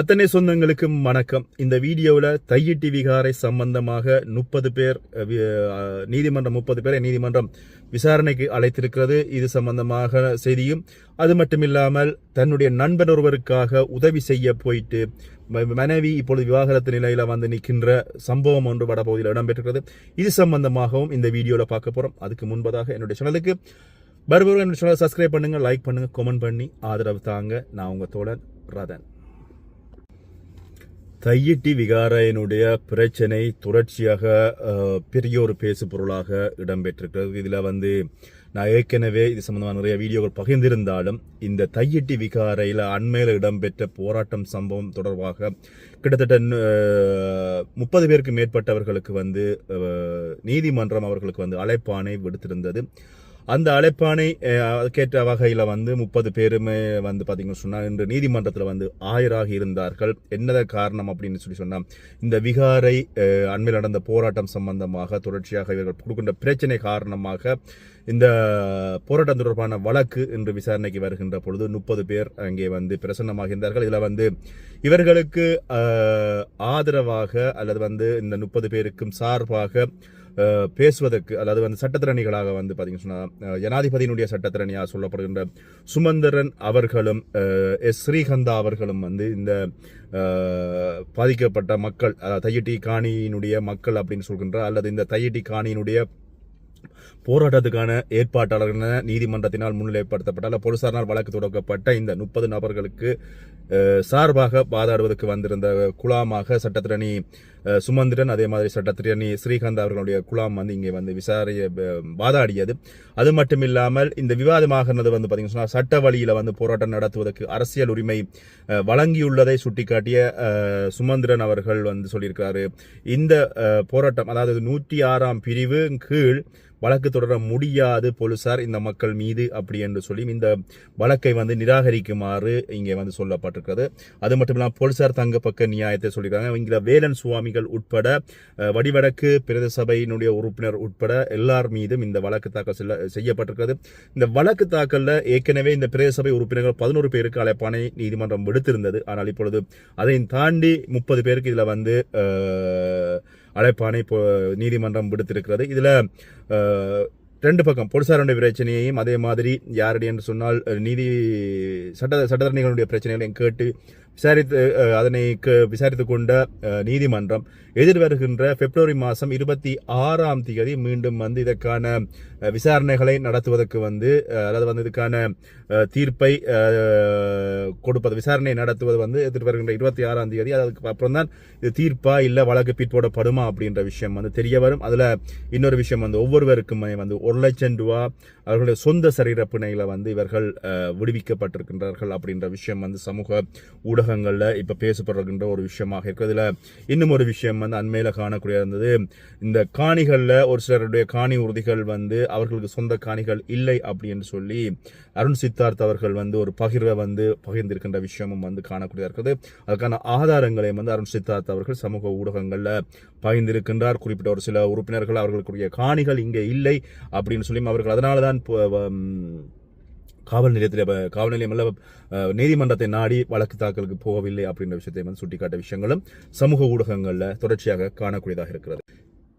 அத்தனை சொந்தங்களுக்கும் வணக்கம். இந்த வீடியோவில் தையிட்டி விகாரை சம்பந்தமாக முப்பது பேர் நீதிமன்றம் முப்பது பேரை நீதிமன்றம் விசாரணைக்கு அழைத்திருக்கிறது. இது சம்பந்தமாக செய்தியும் அது மட்டுமில்லாமல் தன்னுடைய நண்பன் ஒருவருக்காக உதவி செய்ய போயிட்டு மனைவி இப்பொழுது விவாகரத்து நிலையில் வந்து நிற்கின்ற சம்பவம் ஒன்று வடபகுதியில் இடம்பெற்றிருக்கிறது. இது சம்பந்தமாகவும் இந்த வீடியோவில் பார்க்க போகிறோம் அதுக்கு முன்பதாக என்னுடைய சேனலுக்கு வருபவர்கள் என்னுடைய சேனலை சப்ஸ்கிரைப் பண்ணுங்கள் லைக் பண்ணுங்கள் கமெண்ட் பண்ணி ஆதரவு தாங்க. நான் உங்கள் தோழன் ரதன். தையிட்டி விகாரையினுடைய பிரச்சனை தொடர்ச்சியாக பெரிய ஒரு பேசு பொருளாக இடம்பெற்றிருக்கிறது. இதில் வந்து நான் ஏற்கனவே இது சம்மந்தமாக நிறைய வீடியோக்கள் பகிர்ந்திருந்தாலும் இந்த தையிட்டி விகாரையில் அண்மையில் இடம்பெற்ற போராட்டம் சம்பவம் தொடர்பாக கிட்டத்தட்ட முப்பது பேருக்கு மேற்பட்டவர்களுக்கு வந்து நீதிமன்றம் அவர்களுக்கு வந்து அழைப்பானை விடுத்திருந்தது. அந்த அழைப்பானை கேட்ட வகையில் வந்து முப்பது பேருமே வந்து பார்த்தீங்கன்னு சொன்னால் இன்று நீதிமன்றத்தில் வந்து ஆயராகி இருந்தார்கள். என்னத காரணம் அப்படின்னு சொல்லி சொன்னால் இந்த விகாரை அண்மையில் நடந்த போராட்டம் சம்பந்தமாக தொடர்ச்சியாக இவர்கள் கொடுக்கின்ற பிரச்சனை காரணமாக இந்த போராட்டம் தொடர்பான வழக்கு இன்று விசாரணைக்கு வருகின்ற பொழுது முப்பது பேர் அங்கே வந்து பிரசன்னமாகின்றார்கள். இதில் வந்து இவர்களுக்கு ஆதரவாக அல்லது வந்து இந்த முப்பது பேருக்கும் சார்பாக பேசுவதற்கு அதாவது வந்து சட்டத்திறனிகளாக வந்து பார்த்தீங்கன்னு சொன்னால் ஜனாதிபதியினுடைய சட்டத்திறனியாக சொல்லப்படுகின்ற சுமந்திரன் அவர்களும் எஸ். ஸ்ரீகந்தா அவர்களும் வந்து இந்த பாதிக்கப்பட்ட மக்கள் தையட்டி காணியினுடைய மக்கள் அப்படின்னு சொல்கின்ற அல்லது இந்த தையட்டி காணியினுடைய போராட்டத்துக்கான ஏற்பாட்டாளர்கள் என நீதிமன்றத்தினால் முன்னிலைப்படுத்தப்பட்ட போலீசாரினால் வழக்கு தொடக்கப்பட்ட இந்த முப்பது நபர்களுக்கு சார்பாக வாதாடுவதற்கு வந்திருந்த குலாமாக சட்டத்திரணி சுமந்திரன் அதே மாதிரி சட்டத்திரணி ஸ்ரீகாந்த் அவர்களுடைய குலாம் வந்து இங்கே வந்து விசாரிய வாதாடியது. அது மட்டும் இல்லாமல் இந்த விவாதமாகிறது வந்து பார்த்தீங்கன்னா சொன்னால் சட்ட வழியில் வந்து போராட்டம் நடத்துவதற்கு அரசியல் உரிமை வழங்கியுள்ளதை சுட்டிக்காட்டிய சுமந்திரன் அவர்கள் வந்து சொல்லியிருக்கிறாரு. இந்த போராட்டம் அதாவது நூற்றி ஆறாம் பிரிவு கீழ் வழக்கு தொடர முடியாது போலீசார் இந்த மக்கள் மீது அப்படி என்று சொல்லி இந்த வழக்கை வந்து நிராகரிக்குமாறு இங்கே வந்து சொல்லப்பட்டிருக்கிறது. அது மட்டும் இல்லாமல் போலீசார் தங்க பக்க நியாயத்தை சொல்லியிருக்காங்க. இங்கே வேலன் சுவாமிகள் உட்பட வடிவடக்கு பிரதேச சபையினுடைய உறுப்பினர் உட்பட எல்லார் மீதும் இந்த வழக்கு தாக்கல் செல்ல- செய்யப்பட்டிருக்கிறது. இந்த வழக்கு தாக்கல்ல ஏற்கனவே இந்த பிரதேச சபை உறுப்பினர்கள் பதினோரு பேருக்கு அழைப்பானை நீதிமன்றம் விடுத்திருந்தது. ஆனால் இப்பொழுது அதையும் தாண்டி முப்பது பேருக்கு இதில் வந்து அழைப்பானை இப்போ நீதிமன்றம் விடுத்திருக்கிறது. இதில் ரெண்டு பக்கம் போலீசாருடைய பிரச்சனையையும் அதே மாதிரி யாருடைய என்று சொன்னால் நீதி சட்ட சட்டத்தரணிகளுடைய பிரச்சனைகளையும் கேட்டு விசாரித்து அதனை விசாரித்து கொண்ட நீதிமன்றம் எதிர்வருகின்ற பிப்ரவரி மாதம் இருபத்தி ஆறாம் தேதி மீண்டும் வந்து இதற்கான விசாரணைகளை நடத்துவதற்கு வந்து அதாவது வந்து இதுக்கான தீர்ப்பை கொடுப்பது விசாரணை நடத்துவது வந்து எதிர்வருகின்ற இருபத்தி ஆறாம் தேதி அதுக்கு அப்புறம் தான் இது தீர்ப்பா இல்லை வழக்கு பிற்போடப்படுமா அப்படின்ற விஷயம் வந்து தெரிய வரும். அதில் இன்னொரு விஷயம் வந்து ஒவ்வொருவருக்குமே வந்து ஒரு லட்சம் ரூபா அவர்களுடைய சொந்த சரீர பிணையில வந்து இவர்கள் விடுவிக்கப்பட்டிருக்கின்றார்கள் அப்படின்ற விஷயம் வந்து சமூக ஊடக ஊடகங்களில் இப்போ பேசப்படுகின்ற ஒரு விஷயமாக இருக்குது இதில் இன்னும் ஒரு விஷயம் வந்து அண்மையில் காணக்கூடிய இருந்தது. இந்த காணிகளில் ஒரு சிலருடைய காணி உறுதிகள் வந்து அவர்களுக்கு சொந்த காணிகள் இல்லை அப்படின்னு சொல்லி அருண் சித்தார்த் அவர்கள் வந்து ஒரு பகிர்வை வந்து பகிர்ந்திருக்கின்ற விஷயமும் வந்து காணக்கூடியதாக இருக்குது. அதுக்கான ஆதாரங்களையும் வந்து அருண் சித்தார்த் அவர்கள் சமூக ஊடகங்களில் பகிர்ந்திருக்கின்றார். குறிப்பிட்ட ஒரு சில உறுப்பினர்கள் அவர்களுக்குரிய காணிகள் இங்கே இல்லை அப்படின்னு சொல்லி அவர்கள் அதனால தான் காவல் நிலையத்தில் காவல் நிலையம் அல்ல நீதிமன்றத்தை நாடி வழக்கு தாக்கலுக்கு போகவில்லை அப்படின்ற விஷயத்தை வந்து சுட்டிக்காட்ட விஷயங்களும் சமூக ஊடகங்களில் தொடர்ச்சியாக காணக்கூடியதாக இருக்கிறது.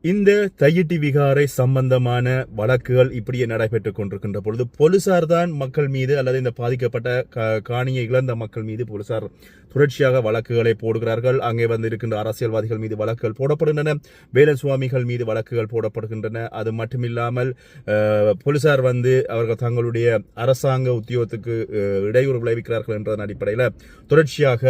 இந்த தையிட்டி விகாரை சம்பந்தமான வழக்குகள் இப்படியே நடைபெற்றுக் கொண்டிருக்கின்ற பொழுது போலீசார் தான் மக்கள் மீது அல்லது இந்த பாதிக்கப்பட்ட கா- காணியை இழந்த மக்கள் மீது போலீசார் தொடர்ச்சியாக வழக்குகளை போடுகிறார்கள். அங்கே வந்து இருக்கின்ற அரசியல்வாதிகள் மீது வழக்குகள் போடப்படுகின்றன. வேலன் சுவாமிகள் மீது வழக்குகள் போடப்படுகின்றன. அது மட்டுமில்லாமல் போலீசார் வந்து அவர்கள் தங்களுடைய அரசாங்க உத்தியோகத்துக்கு இடையூறு விளைவிக்கிறார்கள் என்ற அடிப்படையில் தொடர்ச்சியாக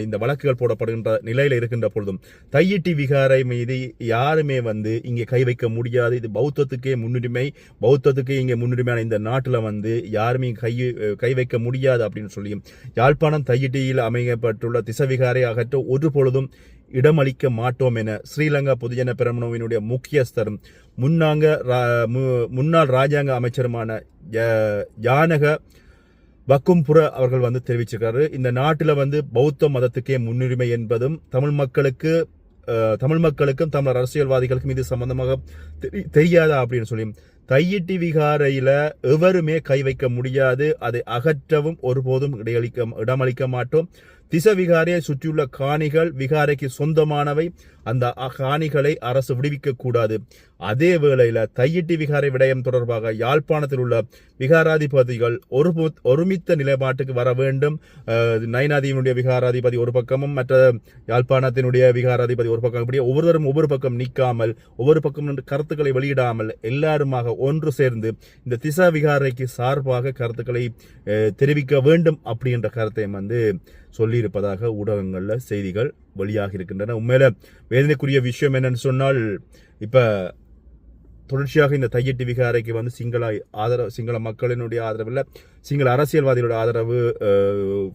இந்த வழக்குகள் போடப்படுகின்ற நிலையில் இருக்கின்ற பொழுதும் தையிட்டி விகாரை மீது யாருமே வந்து இங்கே கை வைக்க முடியாது. இது பௌத்தத்துக்கே முன்னுரிமை. பௌத்தத்துக்கே இங்கே முன்னுரிமையான இந்த நாட்டில் வந்து யாருமே கை கை வைக்க முடியாது அப்படின்னு சொல்லி யாழ்ப்பாணம் தையிட்டியில் அமைக்கப்பட்டுள்ள திசவிகாரை அகற்ற ஒரு பொழுதும் இடமளிக்க மாட்டோம் என ஸ்ரீலங்கா பொதுஜன பெரமுனவினுடைய முக்கியஸ்தரும் முன்னாங்க ரா- மு- முன்னாள் ராஜாங்க அமைச்சருமான ய- யானக வக்கும்புர அவர்கள் வந்து தெரிவிச்சிருக்காரு. இந்த நாட்டில் வந்து பௌத்த மதத்துக்கே முன்னுரிமை என்பதும் தமிழ் மக்களுக்கு தமிழ் மக்களுக்கும் தமிழர் அரசியல்வாதிகளுக்கும் இது சம்பந்தமாக தெரியாதா அப்படின்னு சொல்லி. தையிட்டி விகாரையில் எவருமே கை வைக்க முடியாது. அதை அகற்றவும் ஒருபோதும் இடையளிக்க இடமளிக்க மாட்டோம். திச விகாரையை சுற்றியுள்ள காணிகள் விகாரைக்கு சொந்தமானவை. அந்த அ- காணிகளை அரசு விடுவிக்க கூடாது அதே வேளையில தையிட்டி விகாரை விடயம் தொடர்பாக யாழ்ப்பாணத்தில் உள்ள விகாராதிபதிகள் ஒரு ஒருமித்த நிலைப்பாட்டுக்கு வர வேண்டும். நயனாதியினுடைய விகாராதிபதி ஒரு பக்கமும் மற்ற யாழ்ப்பாணத்தினுடைய விகாராதிபதி ஒரு பக்கம். இப்படி ஒவ்வொருவரும் ஒவ்வொரு பக்கம் நிற்காமல் ஒவ்வொரு பக்கம் கருத்துக்களை வெளியிடாமல் எல்லாருமாக ஒன்று சேர்ந்து இந்த திசா விகாரைக்கு சார்பாக கருத்துக்களை தெரிவிக்க வேண்டும் அப்படின்ற கருத்தை வந்து சொல்லியிருப்பதாக ஊடகங்களில் செய்திகள் வெளியாக இருக்கின்றன. உண்மையில வேதனைக்குரிய விஷயம் என்னன்னு சொன்னால் இப்ப தொடர்ச்சியாக இந்த தையட்டி விகாரைக்கு வந்து சிங்கள ஆதரவு சிங்கள மக்களினுடைய ஆதரவில் சிங்கள அரசியல்வாதிகளோட ஆதரவு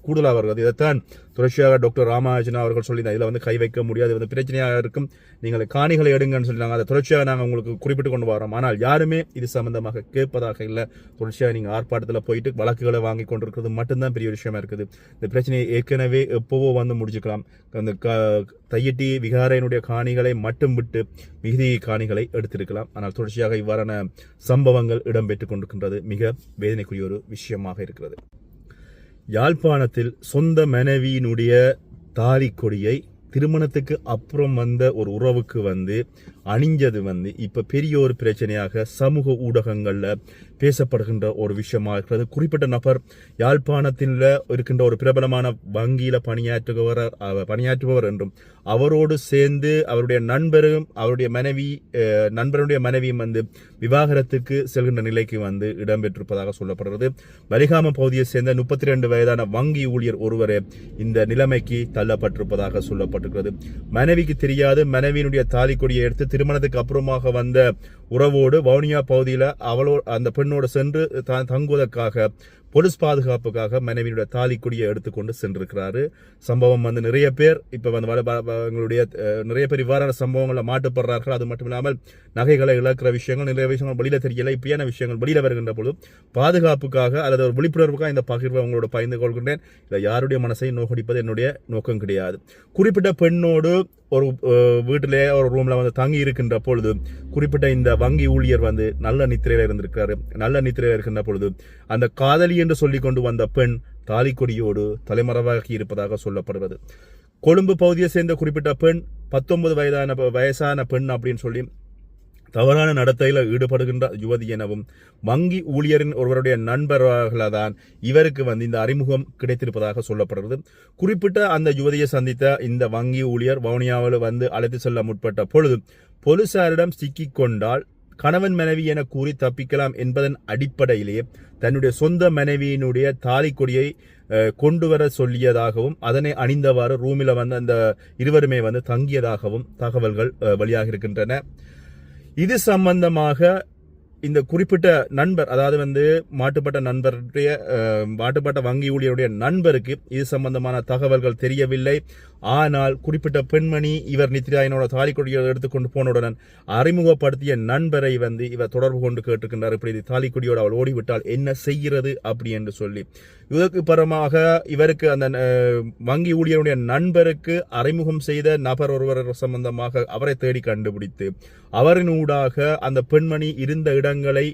கூடுதலாக வருகிறது இதைத்தான் தொடர்ச்சியாக டாக்டர் ராமானுஜன் அவர்கள் சொல்லியிருந்தார் இதில் வந்து கை வைக்க முடியாது. வந்து பிரச்சனையாக இருக்கும். நீங்கள் காணிகளை எடுங்கன்னு சொல்லி நாங்கள் அதை தொடர்ச்சியாக நாங்கள் உங்களுக்கு குறிப்பிட்டு கொண்டு வரோம். ஆனால் யாருமே இது சம்பந்தமாக கேட்பதாக இல்லை. தொடர்ச்சியாக நீங்கள் ஆர்ப்பாட்டத்தில் போயிட்டு வழக்குகளை வாங்கி கொண்டிருக்கிறது மட்டும்தான் பெரிய விஷயமா இருக்குது. இந்த பிரச்சனையை ஏற்கனவே எப்போவோ வந்து முடிச்சுக்கலாம் அந்த க தையட்டி விகாரையினுடைய காணிகளை மட்டும் விட்டு மிகுதி காணிகளை எடுத்திருக்கலாம். ஆனால் தொடர்ச்சியாக இவ்வாறான சம்பவங்கள் இடம்பெற்றுக் கொண்டிருக்கின்றது. மிக வேதனைக்குரிய ஒரு விஷயம். விஷயமாக இருக்கிறது. யாழ்ப்பாணத்தில் சொந்த மனைவியினுடைய தாலி கொடியை திருமணத்துக்கு அப்புறம் வந்த ஒரு உறவுக்கு வந்து அணிஞ்சது வந்து இப்போ பெரிய ஒரு பிரச்சனையாக சமூக ஊடகங்களில் பேசப்படுகின்ற ஒரு விஷயமா இருக்கிறது. குறிப்பிட்ட நபர் யாழ்ப்பாணத்தில் இருக்கின்ற ஒரு பிரபலமான வங்கியில் பணியாற்றுபவர் அவர் பணியாற்றுபவர் என்றும் அவரோடு சேர்ந்து அவருடைய நண்பரும் அவருடைய மனைவி நண்பருடைய மனைவியும் வந்து விவாகரத்துக்கு செல்கின்ற நிலைக்கு வந்து இடம்பெற்றிருப்பதாக சொல்லப்படுகிறது. வலிகாம பகுதியை சேர்ந்த முப்பத்தி ரெண்டு வயதான வங்கி ஊழியர் ஒருவரே இந்த நிலைமைக்கு தள்ளப்பட்டிருப்பதாக சொல்லப்பட்டிருக்கிறது. மனைவிக்கு தெரியாது. மனைவியினுடைய தாலி கொடியை எடுத்து திருமணத்துக்கு அப்புறமாக வந்த உறவோடு வவுனியா பகுதியில் அவளோ அந்த பெண்ணோடு சென்று த- தங்குவதற்காக போலீஸ் பாதுகாப்புக்காக மனைவியினுடைய தாலி கொடியை எடுத்துக்கொண்டு சென்றிருக்கிறாரு. சம்பவம் வந்து நிறைய பேர் இப்போ வந்து வட- எங்களுடைய நிறைய பேர் இவ்வாறான சம்பவங்களை மாட்டுப்படுறார்கள். அது மட்டும் இல்லாமல் நகைகளை இழக்கிற விஷயங்கள் நிறைய விஷயங்கள் வெளியில் தெரியல. இப்படியான விஷயங்கள் வெளியில் வருகின்ற பொழுது பாதுகாப்புக்காக அல்லது ஒரு விழிப்புணர்வுக்காக இந்த பகிர்வை உங்களோட பகிர்ந்து கொள்கின்றேன். இதை யாருடைய மனசை நோக்கடிப்பது என்னுடைய நோக்கம் கிடையாது. குறிப்பிட்ட பெண்ணோடு ஒரு வீட்டிலே ஒரு ரூம்ல வந்து தங்கி இருக்கின்ற பொழுது குறிப்பிட்ட இந்த வங்கி ஊழியர் வந்து நல்ல நித்திரையில இருந்திருக்காரு நல்ல நித்திரையில இருக்கின்ற பொழுது அந்த காதலி என்று சொல்லி கொண்டு வந்த பெண் தாலிக்கொடியோடு தலைமறைவாகி இருப்பதாக சொல்லப்படுகிறது. கொழும்பு பகுதியை சேர்ந்த குறிப்பிட்ட பெண் பத்தொன்பது வயதான வயசான பெண் அப்படின்னு சொல்லி தவறான நடத்தையில் ஈடுபடுகின்ற யுவதி எனவும் வங்கி ஊழியரின் ஒருவருடைய நண்பர்களாதான் இவருக்கு வந்து இந்த அறிமுகம் கிடைத்திருப்பதாக சொல்லப்படுகிறது. குறிப்பிட்ட அந்த யுவதியை சந்தித்த இந்த வங்கி ஊழியர் வவுனியாவில் வந்து அழைத்து செல்ல முற்பட்ட பொழுது போலீசாரிடம் சிக்கிக் கொண்டால் கணவன் மனைவி என கூறி தப்பிக்கலாம் என்பதன் அடிப்படையிலேயே தன்னுடைய சொந்த மனைவியினுடைய தாலி கொடியை கொண்டு வர சொல்லியதாகவும் அதனை அணிந்தவாறு ரூமில் வந்து அந்த இருவருமே வந்து தங்கியதாகவும் தகவல்கள் அஹ், வெளியாக இருக்கின்றன இது சம்பந்தமாக இந்த குறிப்பிட்ட நண்பர் அதாவது வந்து மாட்டுப்பட்ட நண்பருடைய மாட்டுப்பட்ட வங்கி ஊழியருடைய நண்பருக்கு இது சம்பந்தமான தகவல்கள் தெரியவில்லை. ஆனால் குறிப்பிட்ட பெண்மணி இவர் நித்யாயனோட தாலிக்கொடியை எடுத்துக்கொண்டு போனவுடன் அறிமுகப்படுத்திய நண்பரை வந்து இவர் தொடர்பு கொண்டு கேட்டிருக்கின்றார். இப்படி தாலி கொடியோடு அவள் ஓடிவிட்டால் என்ன செய்கிறது அப்படி என்று சொல்லி. இதற்கு பரமாக இவருக்கு அந்த வங்கி ஊழியருடைய நண்பருக்கு அறிமுகம் செய்த நபர் ஒருவர் சம்பந்தமாக அவரை தேடி கண்டுபிடித்து அவரின் ஊடாக அந்த பெண்மணி இருந்த இடங்களை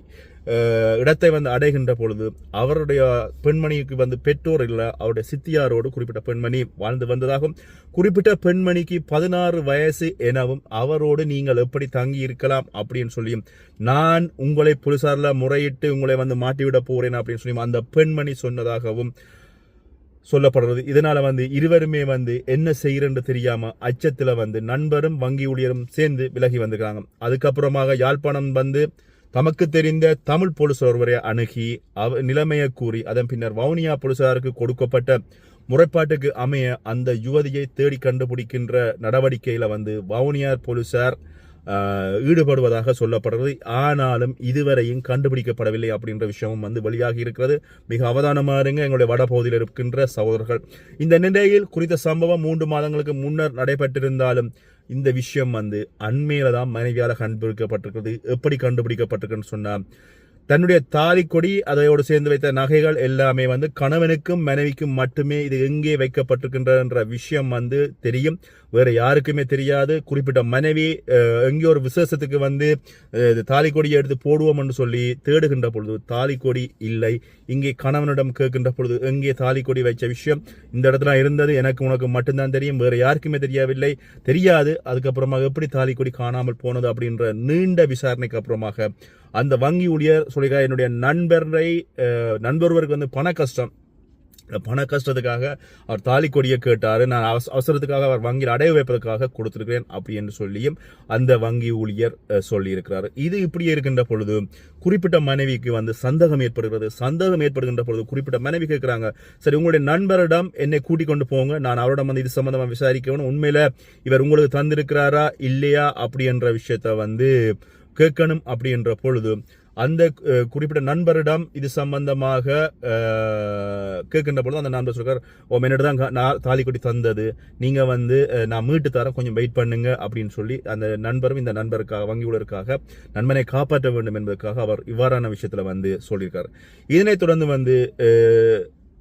இடத்தை வந்து அடைகின்ற பொழுது அவருடைய பெண்மணிக்கு வந்து பெற்றோர் இல்லை அவருடைய சித்தியாரோடு குறிப்பிட்ட பெண்மணி வாழ்ந்து வந்ததாகவும் குறிப்பிட்ட பெண்மணிக்கு பதினாறு வயசு எனவும் அவரோடு நீங்கள் எப்படி தங்கி இருக்கலாம் அப்படின்னு சொல்லியும் நான் உங்களை போலீசாரில் முறையிட்டு உங்களை வந்து மாட்டிவிட போறேன் அப்படின்னு சொல்லி அந்த பெண்மணி சொன்னதாகவும் சொல்லப்படுறது இதனால வந்து இருவருமே வந்து என்ன செய்யறன்னு தெரியாம அச்சத்துல வந்து நண்பரும் வங்கி ஊழியரும் சேர்ந்து விலகி வந்துக்கிறாங்க அதுக்கப்புறமாக யாழ்ப்பாணம் வந்து தமக்கு தெரிந்த தமிழ் போலீசார் ஒருவரை அணுகி அவ நிலைமையை கூறி அதன் பின்னர் வவுனியா போலீசாருக்கு கொடுக்கப்பட்ட முறைப்பாட்டுக்கு அமைய அந்த யுவதியை தேடி கண்டுபிடிக்கின்ற நடவடிக்கையில் வந்து வவுனியார் போலீசார் ஈடுபடுவதாக சொல்லப்படுறது ஆனாலும் இதுவரையும் கண்டுபிடிக்கப்படவில்லை அப்படின்ற விஷயமும் வந்து வெளியாகி இருக்கிறது. மிக அவதானமாக இருங்க எங்களுடைய வடபகுதியில் இருக்கின்ற சகோதரர்கள். இந்த நிலையில் குறித்த சம்பவம் மூன்று மாதங்களுக்கு முன்னர் நடைபெற்றிருந்தாலும் இந்த விஷயம் வந்து அண்மையில தான் மனைவியால் கண்டுபிடிக்கப்பட்டிருக்கிறது. எப்படி கண்டுபிடிக்கப்பட்டிருக்குன்னு சொன்னால் தன்னுடைய தாலி கொடி அதையோடு சேர்ந்து வைத்த நகைகள் எல்லாமே வந்து கணவனுக்கும் மனைவிக்கும் மட்டுமே இது எங்கே வைக்கப்பட்டிருக்கின்ற விஷயம் வந்து தெரியும். வேறு யாருக்குமே தெரியாது. குறிப்பிட்ட மனைவி எங்கேயோ ஒரு விசேஷத்துக்கு வந்து இது தாலி கொடியை எடுத்து போடுவோம் என்று சொல்லி தேடுகின்ற பொழுது தாலி கொடி இல்லை. இங்கே கணவனிடம் கேட்கின்ற பொழுது எங்கே தாலி கொடி வைச்ச விஷயம்? இந்த இடத்துல இருந்தது எனக்கு உனக்கு மட்டும்தான் தெரியும் வேறு யாருக்குமே தெரியவில்லை. தெரியாது அதுக்கப்புறமாக எப்படி தாலி கொடி காணாமல் போனது அப்படின்ற நீண்ட விசாரணைக்கு அப்புறமாக அந்த வங்கி ஊழியர் சொல்லியிருக்கார் என்னுடைய நண்பரை நண்பர்வருக்கு வந்து பண கஷ்டம். பண கஷ்டத்துக்காக அவர் தாலி கொடியை கேட்டார். நான் அவச- அவசரத்துக்காக அவர் வங்கியில் அடைய வைப்பதற்காக கொடுத்துருக்கிறேன் அப்படி என்று சொல்லியும் அந்த வங்கி ஊழியர் சொல்லியிருக்கிறார். இது இப்படி இருக்கின்ற பொழுது குறிப்பிட்ட மனைவிக்கு வந்து சந்தேகம் ஏற்படுகிறது. சந்தேகம் ஏற்படுகின்ற பொழுது குறிப்பிட்ட மனைவி கேட்கிறாங்க சரி உங்களுடைய நண்பரிடம் என்னை கூட்டிக் கொண்டு போங்க. நான் அவரிடம் வந்து இது சம்மந்தமாக விசாரிக்கணும் உண்மையில இவர் உங்களுக்கு தந்திருக்கிறாரா இல்லையா? அப்படி என்ற விஷயத்த வந்து கேட்கணும் அப்படி என்ற பொழுது அந்த குறிப்பிட்ட நண்பரிடம் இது சம்பந்தமாக கேட்கின்ற பொழுது அந்த நண்பர் சொல்கிறார் ஓ என்னட்டு தான் நான் தாலி கொட்டி தந்தது. நீங்கள் வந்து நான் மீட்டு தரேன். கொஞ்சம் வெயிட் பண்ணுங்க. அப்படின்னு சொல்லி அந்த நண்பரும் இந்த நண்பருக்காக வங்கி நண்பனை காப்பாற்ற வேண்டும் என்பதற்காக அவர் இவ்வாறான விஷயத்தில் வந்து சொல்லியிருக்கார். இதனைத் தொடர்ந்து வந்து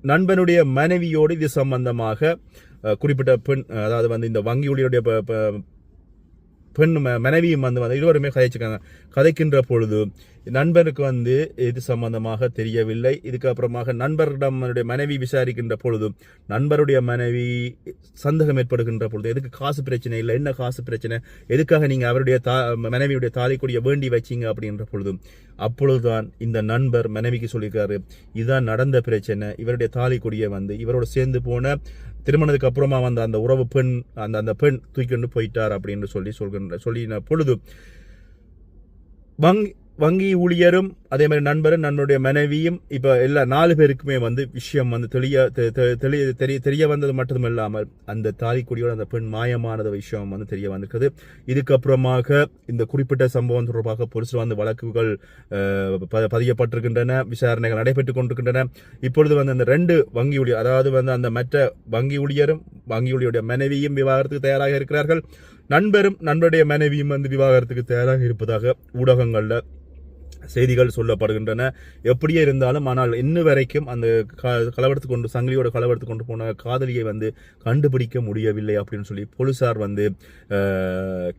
நண்பனுடைய மனைவியோடு இது சம்பந்தமாக குறிப்பிட்ட பெண் அதாவது வந்து இந்த வங்கி ஊழியருடைய பெண் மனைவியும் வந்து வந்து இருவருமே கதைச்சிருக்காங்க. கதைக்கின்ற பொழுது நண்பருக்கு வந்து இது சம்பந்தமாக தெரியவில்லை. இதுக்கப்புறமாக நண்பரிடம் அவருடைய மனைவி விசாரிக்கின்ற பொழுதும் நண்பருடைய மனைவி சந்தேகம் ஏற்படுகின்ற பொழுது எதுக்கு காசு பிரச்சனை இல்லை? என்ன காசு பிரச்சனை? எதுக்காக நீங்கள் அவருடைய தா மனைவியுடைய தாலிக்குடிய வேண்டி வச்சீங்க? அப்படின்ற பொழுதும் அப்பொழுதுதான் இந்த நண்பர் மனைவிக்கு சொல்லியிருக்காரு இதுதான் நடந்த பிரச்சனை. இவருடைய தாலிக்குடியை வந்து இவரோட சேர்ந்து போன திருமணத்துக்கு அப்புறமா வந்த அந்த உறவு பெண் அந்த அந்த பெண் தூக்கி கொண்டு போயிட்டார் அப்படின்னு சொல்லி சொல்கின்ற சொல்லின பொழுது வங்கி வங்கி ஊழியரும் அதே மாதிரி நண்பரும் நண்பருடைய மனைவியும் இப்போ எல்லா நாலு பேருக்குமே வந்து விஷயம் வந்து தெளிய தெ- தெ- தெளிய தெரிய தெரிய வந்தது மட்டும் இல்லாமல் அந்த தாலிக்குடியோட அந்த பெண் மாயமானது விஷயம் வந்து தெரிய வந்திருக்குது. இதுக்கப்புறமாக இந்த குறிப்பிட்ட சம்பவம் தொடர்பாக போலீசில் வந்து வழக்குகள் ப- பதியப்பட்டிருக்கின்றன விசாரணைகள் நடைபெற்றுக் கொண்டிருக்கின்றன. இப்பொழுது வந்து அந்த ரெண்டு வங்கி ஊழியர் அதாவது வந்து அந்த மற்ற வங்கி ஊழியரும் வங்கி ஊழியருடைய மனைவியும் விவாகரத்துக்கு தயாராக இருக்கிறார்கள். நண்பரும் நண்பருடைய மனைவியும் வந்து விவாகரத்துக்கு தயாராக இருப்பதாக ஊடகங்களில் செய்திகள் சொல்லப்படுகின்றன. எப்படியே இருந்தாலும் ஆனால் இன்ன வரைக்கும் அந்த க- கலவரத்து கொண்டு சங்கிலியோட கலவரத்து கொண்டு போன காதலியை வந்து கண்டுபிடிக்க முடியவில்லை அப்படின்னு சொல்லி போலீசார் வந்து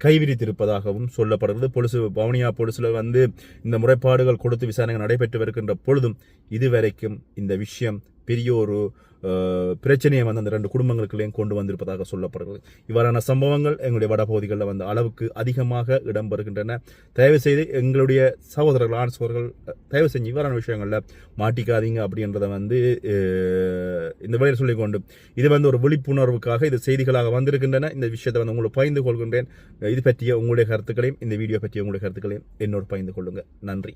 கைவிரித்திருப்பதாகவும் சொல்லப்படுகிறது. போலீஸ் பவனியா போலீஸில் வந்து இந்த முறைப்பாடுகள் கொடுத்து விசாரணைகள் நடைபெற்று வருகின்ற பொழுதும் இதுவரைக்கும் இந்த விஷயம் பெரிய ஒரு பிரச்சனையை வந்து அந்த ரெண்டு குடும்பங்களுக்குள்ளேயும் கொண்டு வந்திருப்பதாக சொல்லப்படுகிறது. இவ்வாறான சம்பவங்கள் எங்களுடைய வடபகுதிகளில் வந்து அளவுக்கு அதிகமாக இடம்பெறுகின்றன. தயவு செய்து எங்களுடைய சகோதரர்கள் ஆன்சோர்கள் தயவு செஞ்சு இவ்வாறான விஷயங்களில் மாட்டிக்காதீங்க அப்படின்றத வந்து இந்த வழியில் சொல்லிக்கொண்டு இது வந்து ஒரு விழிப்புணர்வுக்காக இது செய்திகளாக வந்திருக்கின்றன. இந்த விஷயத்தை வந்து உங்களுக்கு பகிர்ந்து கொள்கின்றேன். இது பற்றிய உங்களுடைய கருத்துக்களையும் இந்த வீடியோ பற்றிய உங்களுடைய கருத்துக்களையும் என்னோடு பகிர்ந்து கொள்ளுங்கள் நன்றி.